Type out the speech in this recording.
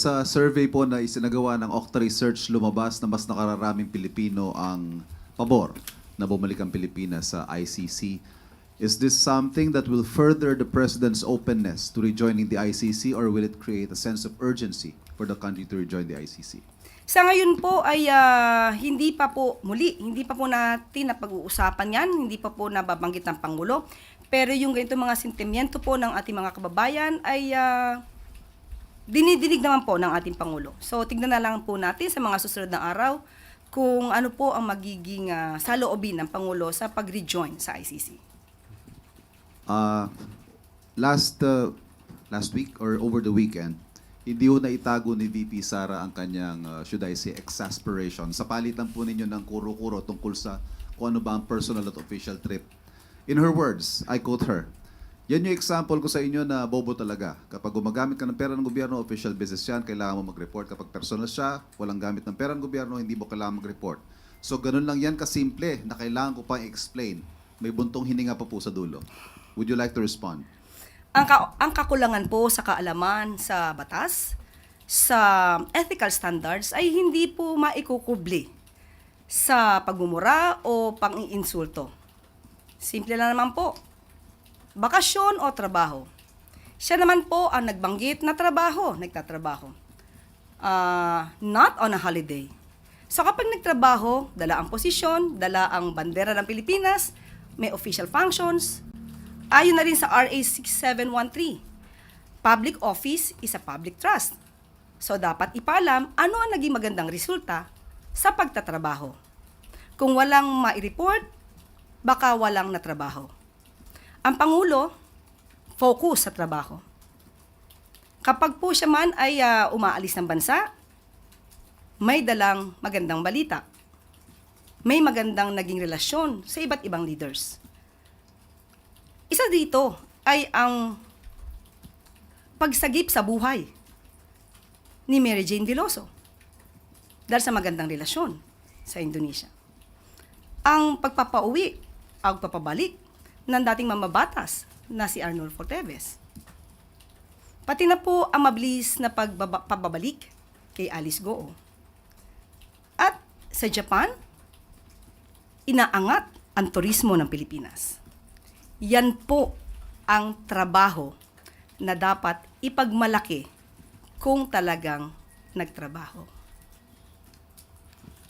sa survey po na isinagawa ng Okta Research, lumabas na mas nakararaming Pilipino ang pabor na bumalik ang Pilipinas sa ICC. Is this something that will further the President's openness to rejoining the ICC or will it create a sense of urgency for the country to rejoin the ICC? Sa ngayon po ay ah, hindi pa po muli, hindi pa po natin napag-uusapan yan, hindi pa po nababanggit ng Pangulo. Pero yung ganito mga sentimiento po ng ating mga kababayan ay ah, dinidinig naman po ng ating Pangulo. So tignan na lang po natin sa mga susunod na araw kung ano po ang magiging ah, saloobin ng Pangulo sa pag-rejoin sa ICC. Uh, last uh, last week or over the weekend, hindi ho naitago ni VP Sara ang kanyang, uh, should I say, exasperation sa palitan po ninyo ng kuro-kuro tungkol sa kung ano ba ang personal at official trip. In her words, I quote her, yan yung example ko sa inyo na bobo talaga. Kapag gumagamit ka ng pera ng gobyerno, official business yan, kailangan mo mag-report. Kapag personal siya, walang gamit ng pera ng gobyerno, hindi mo kailangan mag-report. So, ganun lang yan kasimple na kailangan ko pang explain. May buntong hininga pa po sa dulo. Would you like to respond? ang, ka- ang kakulangan po sa kaalaman sa batas, sa ethical standards ay hindi po maikukubli sa pagmumura o pang-iinsulto. Simple lang naman po. Bakasyon o trabaho. Siya naman po ang nagbanggit na trabaho, nagtatrabaho. Ah, not on a holiday. So kapag nagtrabaho, dala ang posisyon, dala ang bandera ng Pilipinas, may official functions, Ayon na rin sa RA 6713, public office is a public trust. So dapat ipaalam ano ang naging magandang resulta sa pagtatrabaho. Kung walang mai-report, baka walang natrabaho. Ang Pangulo, focus sa trabaho. Kapag po siya man ay ah, umaalis ng bansa, may dalang magandang balita. May magandang naging relasyon sa iba't ibang leaders. Isa dito ay ang pagsagip sa buhay ni Mary Jane Veloso dahil sa magandang relasyon sa Indonesia. Ang pagpapauwi, ang pagpapabalik ng dating mamabatas na si Arnold Forteves. Pati na po ang mabilis na pagbaba- pagbabalik kay Alice Goo. At sa Japan, inaangat ang turismo ng Pilipinas. Yan po ang trabaho na dapat ipagmalaki kung talagang nagtrabaho.